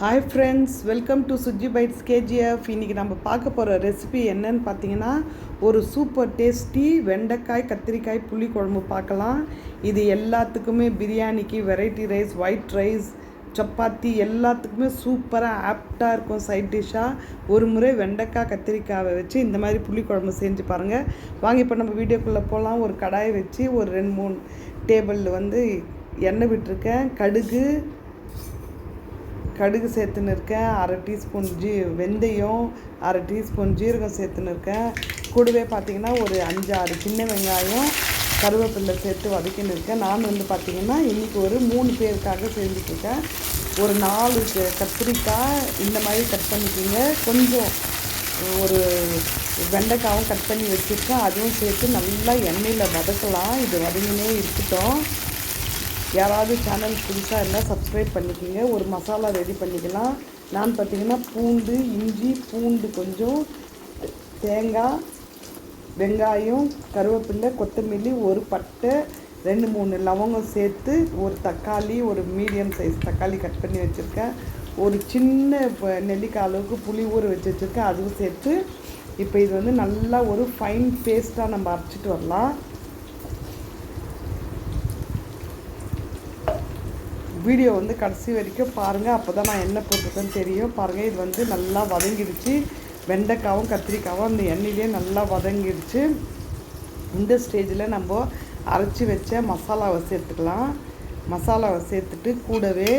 Hi friends welcome to Suji bites KGF இன்றைக்கி நம்ம பார்க்க போகிற ரெசிபி என்னன்னு பார்த்தீங்கன்னா ஒரு சூப்பர் டேஸ்டி வெண்டைக்காய் கத்திரிக்காய் புளி குழம்பு பார்க்கலாம். இது எல்லாத்துக்குமே பிரியாணிக்கு variety rice white rice chapati எல்லாத்துக்குமே சூப்பராக ஆப்டாக இருக்கும் சைட் டிஷ்ஷாக ஒரு முறை வெண்டைக்காய் கத்திரிக்காயை வச்சு இந்த மாதிரி புளி குழம்பு செஞ்சு பாருங்கள் வாங்க இப்போ நம்ம வீடியோக்குள்ளே போகலாம் ஒரு கடாயை வச்சு ஒரு ரெண்டு மூணு டேபிளில் வந்து எண்ணெய் விட்டுருக்கேன். கடுகு கடுகு சேர்த்துன்னு இருக்கேன். அரை டீஸ்பூன் ஜீ வெந்தயம் அரை டீஸ்பூன் ஜீரகம் சேர்த்துன்னு இருக்கேன். கூடவே பார்த்தீங்கன்னா ஒரு அஞ்சு ஆறு சின்ன வெங்காயம் கருவேப்பிலை சேர்த்து வதக்கின்னு இருக்கேன். நான் வந்து பார்த்திங்கன்னா இன்றைக்கி ஒரு மூணு பேருக்காக செஞ்சுட்ருக்கேன். ஒரு நாலு கத்திரிக்காய் இந்த மாதிரி கட் பண்ணிக்கிங்க. கொஞ்சம் ஒரு வெண்டைக்காவும் கட் பண்ணி வச்சுருக்கேன். அதுவும் சேர்த்து நல்லா எண்ணெயில் வதக்கலாம். இது வதங்கினே இருக்கட்டும். யாராவது சேனல் புதுசாக இருந்தால் சப்ஸ்கிரைப் பண்ணிக்கோங்க. ஒரு மசாலா ரெடி பண்ணிக்கலாம். நான் பார்த்திங்கன்னா பூண்டு இஞ்சி பூண்டு கொஞ்சம் தேங்காய் வெங்காயம் கருவேப்பிலை கொத்தமல்லி ஒரு பட்டை ரெண்டு மூணு லவங்கம் சேர்த்து ஒரு தக்காளி ஒரு மீடியம் சைஸ் தக்காளி கட் பண்ணி வச்சுருக்கேன். ஒரு சின்ன நெல்லிக்காய் அளவுக்கு புளி ஊற வச்சு வச்சுருக்கேன். அதுவும் சேர்த்து இப்போ இது வந்து நல்லா ஒரு ஃபைன் பேஸ்ட்டாக நம்ம அரைச்சிட்டு வரலாம். வீடியோ வந்து கடைசி வரைக்கும் பாருங்கள் அப்போ தான் நான் என்ன போட்டிருக்கேன்னு தெரியும். பாருங்கள் இது வந்து நல்லா வதங்கிடுச்சு. வெண்டைக்காவும் கத்திரிக்காவும் அந்த எண்ணெயிலே நல்லா வதங்கிடுச்சு. இந்த ஸ்டேஜில் நம்ம அரைச்சி வச்ச மசாலாவை சேர்த்துக்கலாம். மசாலாவை சேர்த்துட்டு கூடவே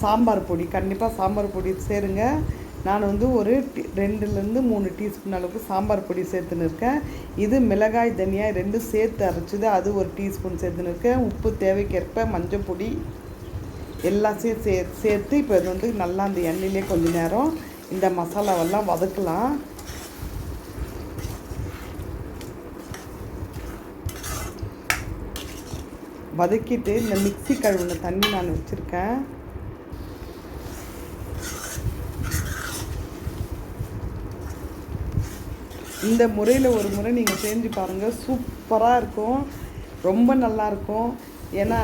சாம்பார் பொடி கண்டிப்பாக சாம்பார் பொடி சேருங்க. நான் வந்து ஒரு ரெண்டுலேருந்து மூணு டீஸ்பூன் அளவுக்கு சாம்பார் பொடி சேர்த்துன்னு இருக்கேன். இது மிளகாய் தனியாக ரெண்டும் சேர்த்து அரைச்சிது அது ஒரு டீஸ்பூன் சேர்த்துன்னு இருக்கேன். உப்பு தேவைக்கேற்ப மஞ்சள் பொடி எல்லாத்தையும் சே சேர்த்து இப்போ இது வந்து நல்லா அந்த எண்ணெயிலே கொஞ்சம் நேரம் இந்த மசாலாவெல்லாம் வதக்கலாம். வதக்கிட்டு இந்த மிக்சி கழுவுன தண்ணி நான் வச்சுருக்கேன். இந்த முறையில் ஒரு முறை நீங்கள் செஞ்சு பாருங்கள் சூப்பராக இருக்கும். ரொம்ப நல்லாயிருக்கும் ஏன்னா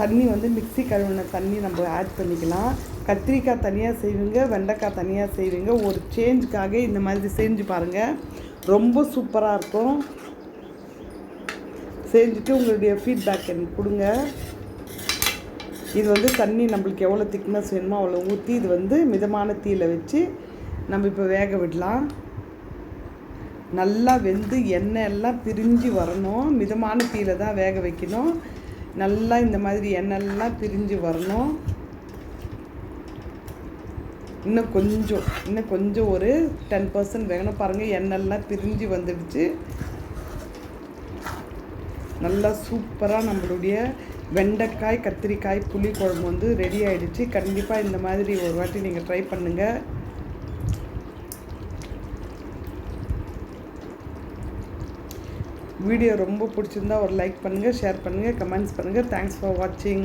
தண்ணி வந்து மிக்சி கழுவின தண்ணி நம்ம ஆட் பண்ணிக்கலாம். கத்திரிக்காய் தனியாக செய்வீங்க வெண்டைக்காய் தனியாக செய்வீங்க. ஒரு சேஞ்சுக்காக இந்த மாதிரி செஞ்சு பாருங்கள் ரொம்ப சூப்பராக இருக்கும். செஞ்சுட்டு உங்களுடைய ஃபீட்பேக் எனக்கு கொடுங்க. இது வந்து தண்ணி நம்மளுக்கு எவ்வளோ திக்னஸ் வேணுமோ அவ்வளோ ஊற்றி இது வந்து மிதமான தீயில் வச்சு நம்ம இப்போ வேக விடலாம். நல்லா வெந்து எண்ணெய் எல்லாம் பிரிஞ்சு வரணும். மிதமான தீயில் தான் வேக வைக்கணும். நல்லா இந்த மாதிரி எண்ணெய்லாம் பிரிஞ்சு வரணும். இன்னும் கொஞ்சம் இன்னும் கொஞ்சம் ஒரு டென் பர்சன்ட் வேகணும். பாருங்கள் எண்ணெய்லாம் பிரிஞ்சு வந்துடுச்சு. நல்லா சூப்பராக நம்மளுடைய வெண்டைக்காய் கத்திரிக்காய் புளி குழம்பு வந்து ரெடி ஆகிடுச்சு கண்டிப்பாக இந்த மாதிரி ஒரு வாட்டி நீங்கள் ட்ரை பண்ணுங்கள் வீடியோ ரொம்ப பிடிச்சிருந்தா ஒரு லைக் பண்ணுங்கள் ஷேர் பண்ணுங்கள் கமெண்ட்ஸ் பண்ணுங்கள் தேங்க்ஸ் ஃபார் வாட்சிங்